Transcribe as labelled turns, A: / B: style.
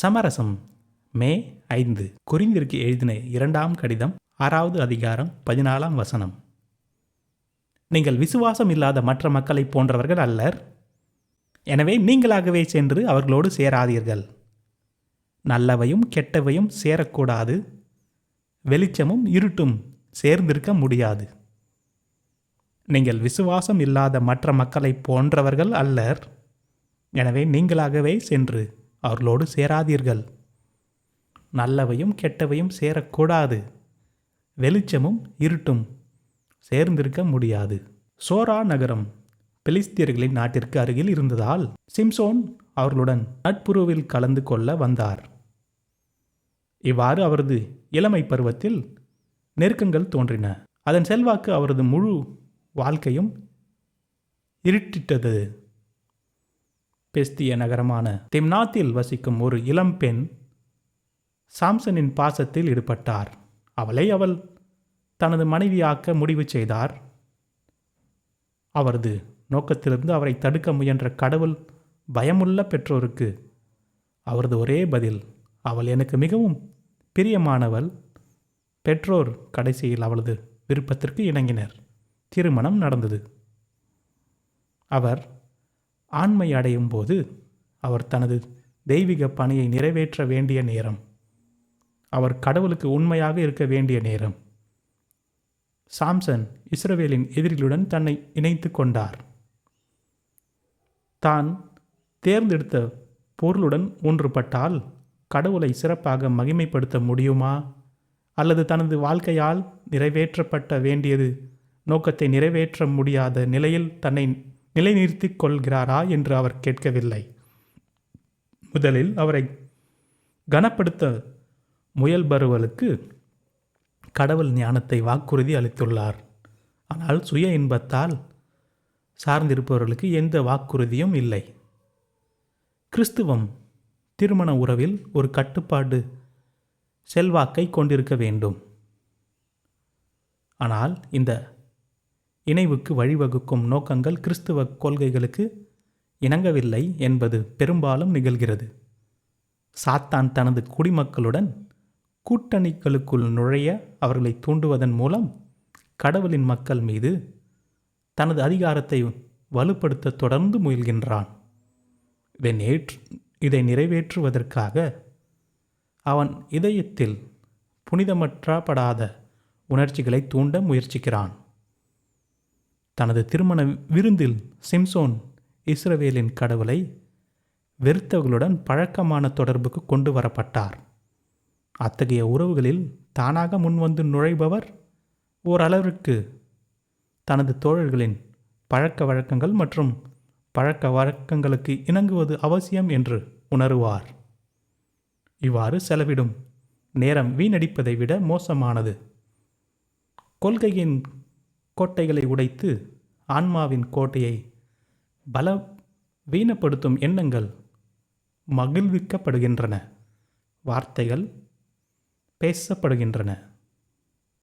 A: சமரசம் மே ஐந்து. குறிந்திற்கு எழுதின இரண்டாம் கடிதம் ஆறாவது அதிகாரம் பதினாலாம் வசனம். நீங்கள் விசுவாசம் இல்லாத மற்ற மக்களைப் போன்றவர்கள் அல்லர். எனவே நீங்களாகவே சென்று அவர்களோடு சேராதீர்கள். நல்லவையும் கெட்டவையும் சேரக்கூடாது. வெளிச்சமும் இருட்டும் சேர்ந்திருக்க முடியாது. நீங்கள் விசுவாசம் இல்லாத மற்ற மக்களைப் போன்றவர்கள் அல்லர். எனவே நீங்களாகவே சென்று அவர்களோடு சேராதீர்கள். நல்லவையும் கெட்டவையும் சேரக்கூடாது. வெளிச்சமும் இருட்டும் சேர்ந்திருக்க முடியாது. சோரா நகரம் பெலிஸ்தியர்களின் நாட்டிற்கு அருகில் இருந்ததால் சிம்சோன் அவர்களுடன் நட்புறவில் கலந்து கொள்ள வந்தார். இவ்வாறு அவரது இளமை பருவத்தில் நெருக்கங்கள் தோன்றின. அதன் செல்வாக்கு அவரது முழு வாழ்க்கையும் இருட்டிட்டது. பெஸ்திய நகரமான திம்னாத்தில் வசிக்கும் ஒரு இளம்பெண் சாம்சனின் பாசத்தில் ஈடுபட்டார். அவளை அவள் தனது மனைவியாக்க முடிவு செய்தார். அவரது நோக்கத்திலிருந்து அவரை தடுக்க முயன்ற கடவுள் பயமுள்ள பெற்றோருக்கு அவரது ஒரே பதில் அவள் எனக்கு மிகவும் பிரியமானவள். பெற்றோர் கடைசியில் அவளது விருப்பத்திற்கு இணங்கினர். திருமணம் நடந்தது. அவர் ஆண்மை அடையும் போது அவர் தனது தெய்வீக பணியை நிறைவேற்ற வேண்டிய நேரம். அவர் கடவுளுக்கு உண்மையாக இருக்க வேண்டிய நேரம். சாம்சன் இஸ்ரவேலின் எதிரிகளுடன் தன்னை இணைத்து கொண்டார். தான் தேர்ந்தெடுத்த பொருளுடன் ஒன்றுபட்டால் கடவுளை சிறப்பாக மகிமைப்படுத்த முடியுமா? அல்லது தனது வாழ்க்கையால் நிறைவேற்றப்பட்ட வேண்டியது நோக்கத்தை நிறைவேற்ற முடியாத நிலையில் தன்னை நிலைநிறுத்திக் கொள்கிறாரா என்று அவர் கேட்கவில்லை. முதலில் அவரை கனப்படுத்த முயல்பவர்களுக்கு கடவுள் ஞானத்தை வாக்குறுதி அளித்துள்ளார். ஆனால் சுய இன்பத்தால் சார்ந்திருப்பவர்களுக்கு எந்த வாக்குறுதியும் இல்லை. கிறிஸ்துவம் திருமண உறவில் ஒரு கட்டுப்பாடு செல்வாக்கை கொண்டிருக்க வேண்டும். ஆனால் இந்த இணைவுக்கு வழிவகுக்கும் நோக்கங்கள் கிறிஸ்துவ கொள்கைகளுக்கு இணங்கவில்லை என்பது பெரும்பாலும் நிகழ்கிறது. சாத்தான் தனது குடிமக்களுடன் கூட்டணிகளுக்குள் நுழைய அவர்களை தூண்டுவதன் மூலம் கடவுளின் மக்கள் மீது தனது அதிகாரத்தை வலுப்படுத்த தொடர்ந்து முயல்கின்றான். இதை நேற்று இதை நிறைவேற்றுவதற்காக அவன் இதயத்தில் புனிதமற்றப்படாத உணர்ச்சிகளை தூண்ட முயற்சிக்கிறான். தனது திருமண விருந்தில் சிம்சோன் இஸ்ரவேலின் கடவுளை வெறுத்தவர்களுடன் பழக்கமான தொடர்புக்கு கொண்டு வரப்பட்டார். அத்தகைய உறவுகளில் தானாக முன்வந்து நுழைபவர் ஓரளவிற்கு தனது தோழர்களின் பழக்க வழக்கங்கள் மற்றும் பழக்க வழக்கங்களுக்கு இணங்குவது அவசியம் என்று உணருவார். இவ்வாறு செலவிடும் நேரம் வீணடிப்பதை விட மோசமானது. கொள்கையின் கோட்டைகளை உடைத்து ஆன்மாவின் கோட்டையை பல வீணப்படுத்தும் எண்ணங்கள் மகிழ்விக்கப்படுகின்றன. வார்த்தைகள் பேசப்படுகின்றன.